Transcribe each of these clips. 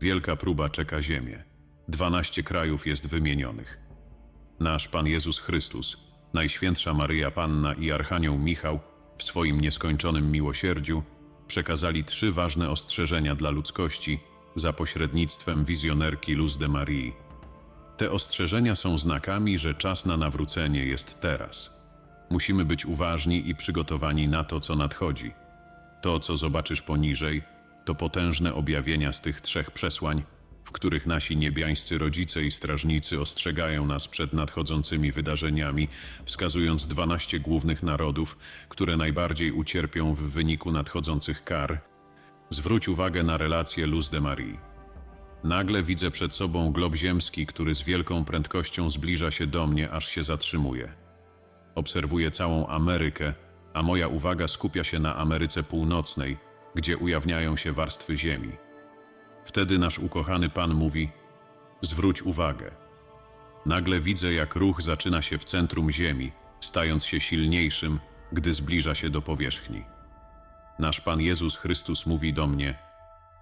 Wielka próba czeka ziemię. Dwanaście krajów jest wymienionych. Nasz Pan Jezus Chrystus, Najświętsza Maryja Panna i Archanioł Michał w swoim nieskończonym miłosierdziu przekazali trzy ważne ostrzeżenia dla ludzkości za pośrednictwem wizjonerki Luz de Marii. Te ostrzeżenia są znakami, że czas na nawrócenie jest teraz. Musimy być uważni i przygotowani na to, co nadchodzi. To, co zobaczysz poniżej, to potężne objawienia z tych trzech przesłań, w których nasi niebiańscy rodzice i strażnicy ostrzegają nas przed nadchodzącymi wydarzeniami, wskazując 12 głównych narodów, które najbardziej ucierpią w wyniku nadchodzących kar. Zwróć uwagę na relację Luz de Marie. Nagle widzę przed sobą glob ziemski, który z wielką prędkością zbliża się do mnie, aż się zatrzymuje. Obserwuję całą Amerykę, a moja uwaga skupia się na Ameryce Północnej, gdzie ujawniają się warstwy ziemi. Wtedy nasz ukochany Pan mówi: Zwróć uwagę. Nagle widzę, jak ruch zaczyna się w centrum ziemi, stając się silniejszym, gdy zbliża się do powierzchni. Nasz Pan Jezus Chrystus mówi do mnie: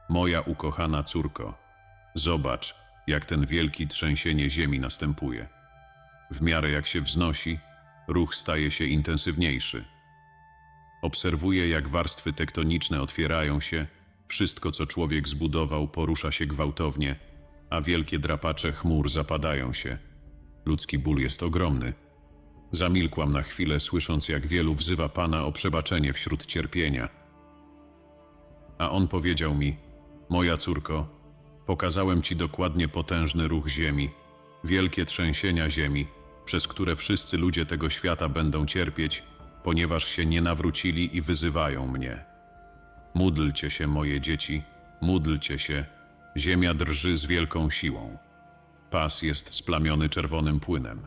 Moja ukochana córko, zobacz, jak ten wielki trzęsienie ziemi następuje. W miarę jak się wznosi, ruch staje się intensywniejszy. Obserwuję, jak warstwy tektoniczne otwierają się, wszystko, co człowiek zbudował, porusza się gwałtownie, a wielkie drapacze chmur zapadają się. Ludzki ból jest ogromny. Zamilkłam na chwilę, słysząc, jak wielu wzywa Pana o przebaczenie wśród cierpienia. A on powiedział mi: Moja córko, pokazałem ci dokładnie potężny ruch ziemi, wielkie trzęsienia ziemi, przez które wszyscy ludzie tego świata będą cierpieć, ponieważ się nie nawrócili i wyzywają mnie. Módlcie się, moje dzieci, módlcie się. Ziemia drży z wielką siłą. Pas jest splamiony czerwonym płynem.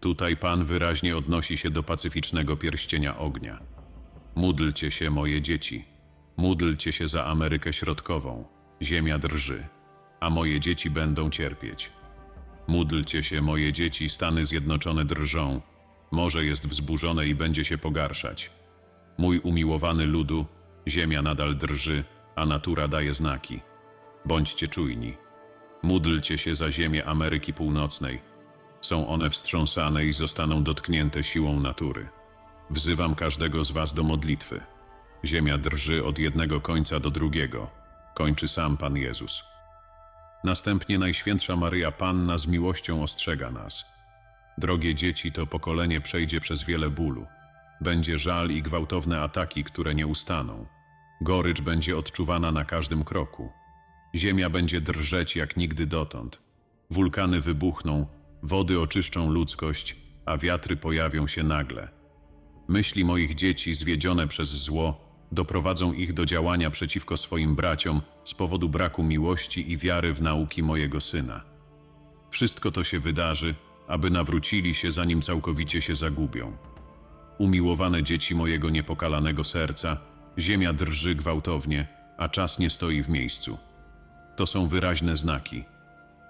Tutaj Pan wyraźnie odnosi się do pacyficznego pierścienia ognia. Módlcie się, moje dzieci. Módlcie się za Amerykę Środkową. Ziemia drży, a moje dzieci będą cierpieć. Módlcie się, moje dzieci, Stany Zjednoczone drżą. Morze jest wzburzone i będzie się pogarszać. Mój umiłowany ludu, ziemia nadal drży, a natura daje znaki. Bądźcie czujni. Módlcie się za ziemię Ameryki Północnej. Są one wstrząsane i zostaną dotknięte siłą natury. Wzywam każdego z was do modlitwy. Ziemia drży od jednego końca do drugiego. Kończy sam Pan Jezus. Następnie Najświętsza Maryja Panna z miłością ostrzega nas. Drogie dzieci, to pokolenie przejdzie przez wiele bólu. Będzie żal i gwałtowne ataki, które nie ustaną. Gorycz będzie odczuwana na każdym kroku. Ziemia będzie drżeć jak nigdy dotąd. Wulkany wybuchną, wody oczyszczą ludzkość, a wiatry pojawią się nagle. Myśli moich dzieci, zwiedzione przez zło, doprowadzą ich do działania przeciwko swoim braciom z powodu braku miłości i wiary w nauki mojego syna. Wszystko to się wydarzy, aby nawrócili się, zanim całkowicie się zagubią. Umiłowane dzieci mojego niepokalanego serca, ziemia drży gwałtownie, a czas nie stoi w miejscu. To są wyraźne znaki.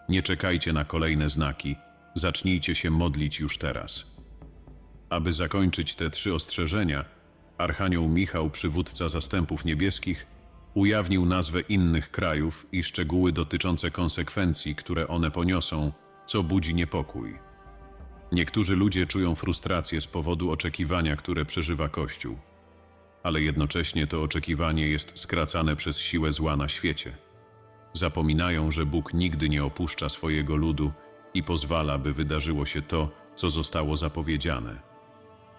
Nie czekajcie na kolejne znaki, zacznijcie się modlić już teraz. Aby zakończyć te trzy ostrzeżenia, Archanioł Michał, przywódca zastępów niebieskich, ujawnił nazwę innych krajów i szczegóły dotyczące konsekwencji, które one poniosą, co budzi niepokój. Niektórzy ludzie czują frustrację z powodu oczekiwania, które przeżywa Kościół, ale jednocześnie to oczekiwanie jest skracane przez siłę zła na świecie. Zapominają, że Bóg nigdy nie opuszcza swojego ludu i pozwala, by wydarzyło się to, co zostało zapowiedziane.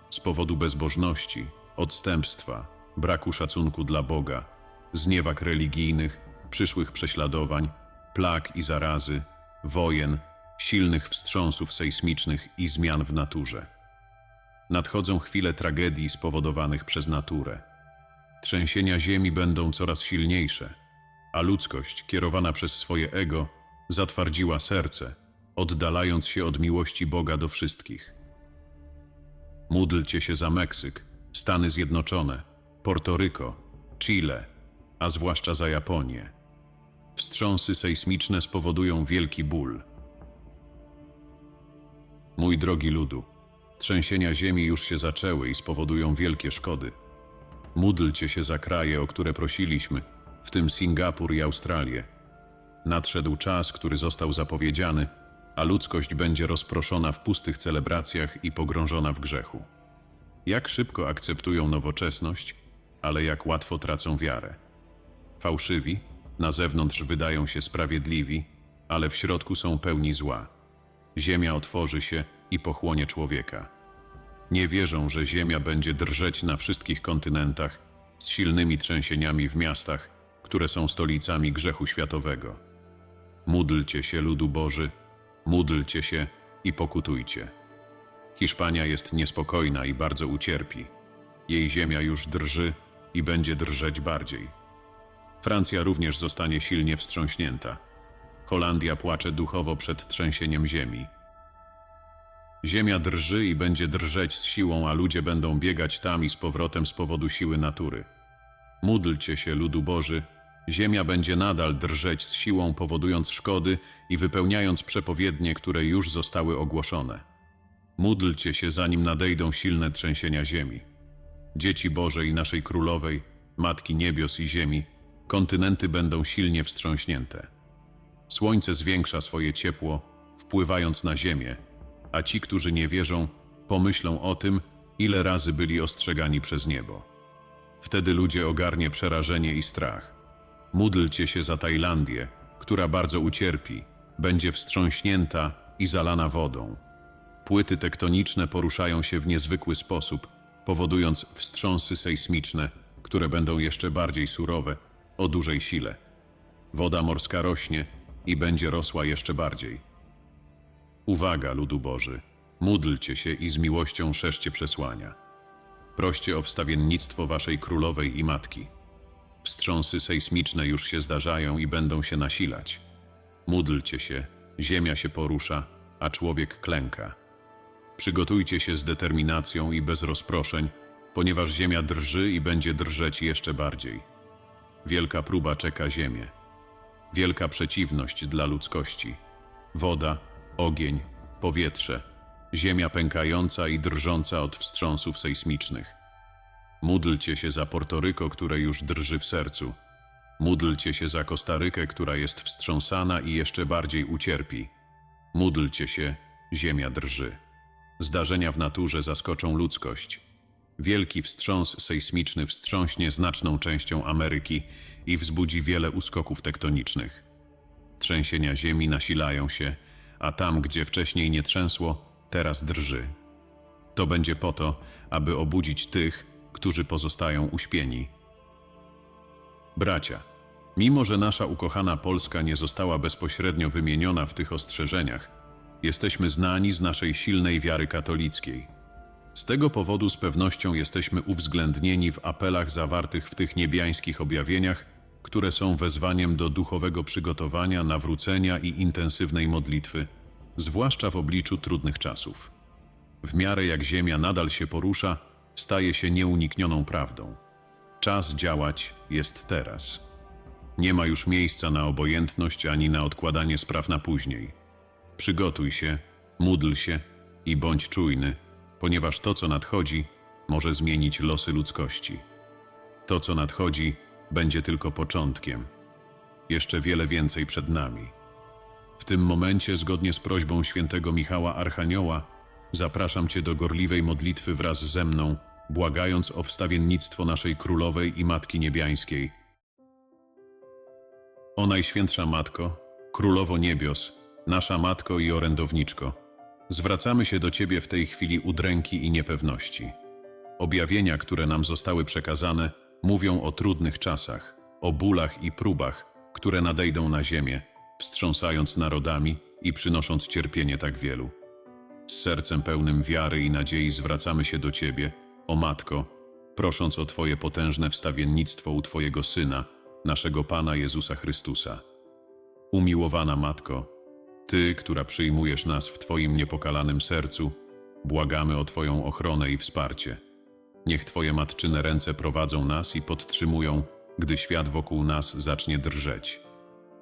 Z powodu bezbożności, odstępstwa, braku szacunku dla Boga, zniewag religijnych, przyszłych prześladowań, plag i zarazy, wojen, silnych wstrząsów sejsmicznych i zmian w naturze. Nadchodzą chwile tragedii spowodowanych przez naturę. Trzęsienia ziemi będą coraz silniejsze, a ludzkość, kierowana przez swoje ego, zatwardziła serce, oddalając się od miłości Boga do wszystkich. Módlcie się za Meksyk, Stany Zjednoczone, Portoryko, Chile, a zwłaszcza za Japonię. Wstrząsy sejsmiczne spowodują wielki ból. Mój drogi ludu, trzęsienia ziemi już się zaczęły i spowodują wielkie szkody. Módlcie się za kraje, o które prosiliśmy, w tym Singapur i Australię. Nadszedł czas, który został zapowiedziany, a ludzkość będzie rozproszona w pustych celebracjach i pogrążona w grzechu. Jak szybko akceptują nowoczesność, ale jak łatwo tracą wiarę. Fałszywi, na zewnątrz wydają się sprawiedliwi, ale w środku są pełni zła. Ziemia otworzy się i pochłonie człowieka. Nie wierzą, że Ziemia będzie drżeć na wszystkich kontynentach z silnymi trzęsieniami w miastach, które są stolicami grzechu światowego. Módlcie się, ludu Boży, módlcie się i pokutujcie. Hiszpania jest niespokojna i bardzo ucierpi. Jej ziemia już drży i będzie drżeć bardziej. Francja również zostanie silnie wstrząśnięta. Holandia płacze duchowo przed trzęsieniem ziemi. Ziemia drży i będzie drżeć z siłą, a ludzie będą biegać tam i z powrotem z powodu siły natury. Módlcie się, ludu Boży, ziemia będzie nadal drżeć z siłą, powodując szkody i wypełniając przepowiednie, które już zostały ogłoszone. Módlcie się, zanim nadejdą silne trzęsienia ziemi. Dzieci Boże i naszej Królowej, Matki Niebios i Ziemi, kontynenty będą silnie wstrząśnięte. Słońce zwiększa swoje ciepło, wpływając na ziemię, a ci, którzy nie wierzą, pomyślą o tym, ile razy byli ostrzegani przez niebo. Wtedy ludzie ogarnie przerażenie i strach. Módlcie się za Tajlandię, która bardzo ucierpi, będzie wstrząśnięta i zalana wodą. Płyty tektoniczne poruszają się w niezwykły sposób, powodując wstrząsy sejsmiczne, które będą jeszcze bardziej surowe, o dużej sile. Woda morska rośnie i będzie rosła jeszcze bardziej. Uwaga, ludu Boży, módlcie się i z miłością szerzcie przesłania. Proście o wstawiennictwo waszej królowej i matki. Wstrząsy sejsmiczne już się zdarzają i będą się nasilać. Módlcie się, ziemia się porusza, a człowiek klęka. Przygotujcie się z determinacją i bez rozproszeń, ponieważ ziemia drży i będzie drżeć jeszcze bardziej. Wielka próba czeka ziemię. Wielka przeciwność dla ludzkości. Woda, ogień, powietrze, ziemia pękająca i drżąca od wstrząsów sejsmicznych. Módlcie się za Portoryko, które już drży w sercu. Módlcie się za Kostarykę, która jest wstrząsana i jeszcze bardziej ucierpi. Módlcie się, ziemia drży. Zdarzenia w naturze zaskoczą ludzkość. Wielki wstrząs sejsmiczny wstrząśnie znaczną częścią Ameryki i wzbudzi wiele uskoków tektonicznych. Trzęsienia ziemi nasilają się, a tam, gdzie wcześniej nie trzęsło, teraz drży. To będzie po to, aby obudzić tych, którzy pozostają uśpieni. Bracia, mimo że nasza ukochana Polska nie została bezpośrednio wymieniona w tych ostrzeżeniach, jesteśmy znani z naszej silnej wiary katolickiej. Z tego powodu z pewnością jesteśmy uwzględnieni w apelach zawartych w tych niebiańskich objawieniach, które są wezwaniem do duchowego przygotowania, nawrócenia i intensywnej modlitwy, zwłaszcza w obliczu trudnych czasów. W miarę jak Ziemia nadal się porusza, staje się nieuniknioną prawdą. Czas działać jest teraz. Nie ma już miejsca na obojętność ani na odkładanie spraw na później. Przygotuj się, módl się i bądź czujny, ponieważ to, co nadchodzi, może zmienić losy ludzkości. To, co nadchodzi, będzie tylko początkiem. Jeszcze wiele więcej przed nami. W tym momencie, zgodnie z prośbą świętego Michała Archanioła, zapraszam Cię do gorliwej modlitwy wraz ze mną, błagając o wstawiennictwo naszej Królowej i Matki Niebiańskiej. O Najświętsza Matko, Królowo Niebios, nasza Matko i orędowniczko, zwracamy się do Ciebie w tej chwili udręki i niepewności. Objawienia, które nam zostały przekazane, mówią o trudnych czasach, o bólach i próbach, które nadejdą na ziemię, wstrząsając narodami i przynosząc cierpienie tak wielu. Z sercem pełnym wiary i nadziei zwracamy się do Ciebie, o Matko, prosząc o Twoje potężne wstawiennictwo u Twojego Syna, naszego Pana Jezusa Chrystusa. Umiłowana Matko, Ty, która przyjmujesz nas w Twoim niepokalanym sercu, błagamy o Twoją ochronę i wsparcie. Niech Twoje matczyne ręce prowadzą nas i podtrzymują, gdy świat wokół nas zacznie drżeć.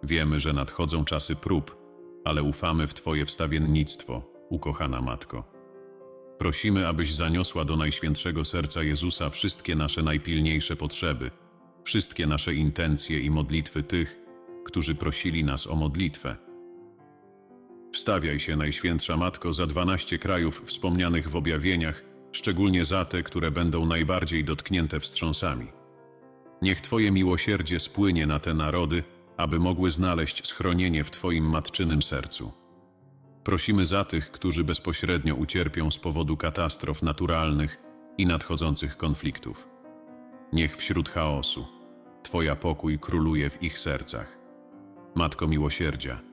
Wiemy, że nadchodzą czasy prób, ale ufamy w Twoje wstawiennictwo, ukochana Matko. Prosimy, abyś zaniosła do Najświętszego Serca Jezusa wszystkie nasze najpilniejsze potrzeby, wszystkie nasze intencje i modlitwy tych, którzy prosili nas o modlitwę. Wstawiaj się, Najświętsza Matko, za dwanaście krajów wspomnianych w objawieniach, szczególnie za te, które będą najbardziej dotknięte wstrząsami. Niech Twoje miłosierdzie spłynie na te narody, aby mogły znaleźć schronienie w Twoim matczynym sercu. Prosimy za tych, którzy bezpośrednio ucierpią z powodu katastrof naturalnych i nadchodzących konfliktów. Niech wśród chaosu Twoja pokój króluje w ich sercach. Matko miłosierdzia,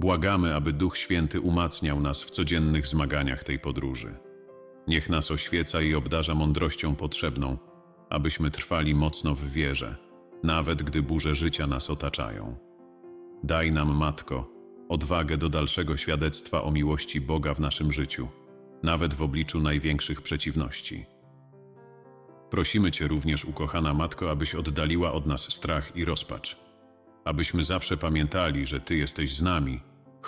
błagamy, aby Duch Święty umacniał nas w codziennych zmaganiach tej podróży. Niech nas oświeca i obdarza mądrością potrzebną, abyśmy trwali mocno w wierze, nawet gdy burze życia nas otaczają. Daj nam, Matko, odwagę do dalszego świadectwa o miłości Boga w naszym życiu, nawet w obliczu największych przeciwności. Prosimy Cię również, ukochana Matko, abyś oddaliła od nas strach i rozpacz. Abyśmy zawsze pamiętali, że Ty jesteś z nami,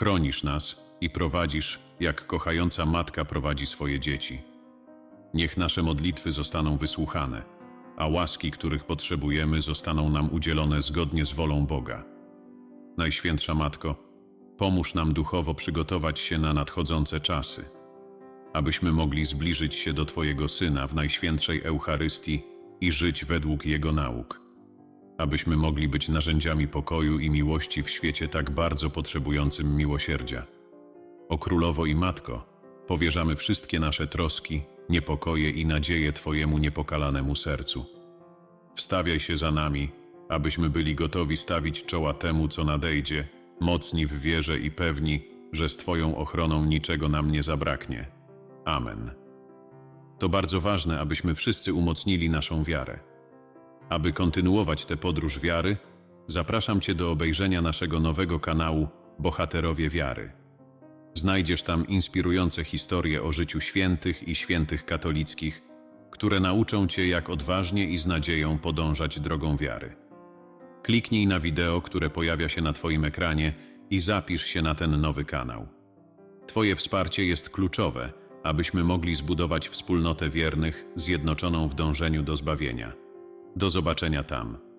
chronisz nas i prowadzisz, jak kochająca matka prowadzi swoje dzieci. Niech nasze modlitwy zostaną wysłuchane, a łaski, których potrzebujemy, zostaną nam udzielone zgodnie z wolą Boga. Najświętsza Matko, pomóż nam duchowo przygotować się na nadchodzące czasy, abyśmy mogli zbliżyć się do Twojego Syna w Najświętszej Eucharystii i żyć według Jego nauk. Abyśmy mogli być narzędziami pokoju i miłości w świecie tak bardzo potrzebującym miłosierdzia. O Królowo i Matko, powierzamy wszystkie nasze troski, niepokoje i nadzieje Twojemu niepokalanemu sercu. Wstawiaj się za nami, abyśmy byli gotowi stawić czoła temu, co nadejdzie, mocni w wierze i pewni, że z Twoją ochroną niczego nam nie zabraknie. Amen. To bardzo ważne, abyśmy wszyscy umocnili naszą wiarę. Aby kontynuować tę podróż wiary, zapraszam Cię do obejrzenia naszego nowego kanału Bohaterowie Wiary. Znajdziesz tam inspirujące historie o życiu świętych i świętych katolickich, które nauczą Cię, jak odważnie i z nadzieją podążać drogą wiary. Kliknij na wideo, które pojawia się na Twoim ekranie i zapisz się na ten nowy kanał. Twoje wsparcie jest kluczowe, abyśmy mogli zbudować wspólnotę wiernych zjednoczoną w dążeniu do zbawienia. Do zobaczenia tam.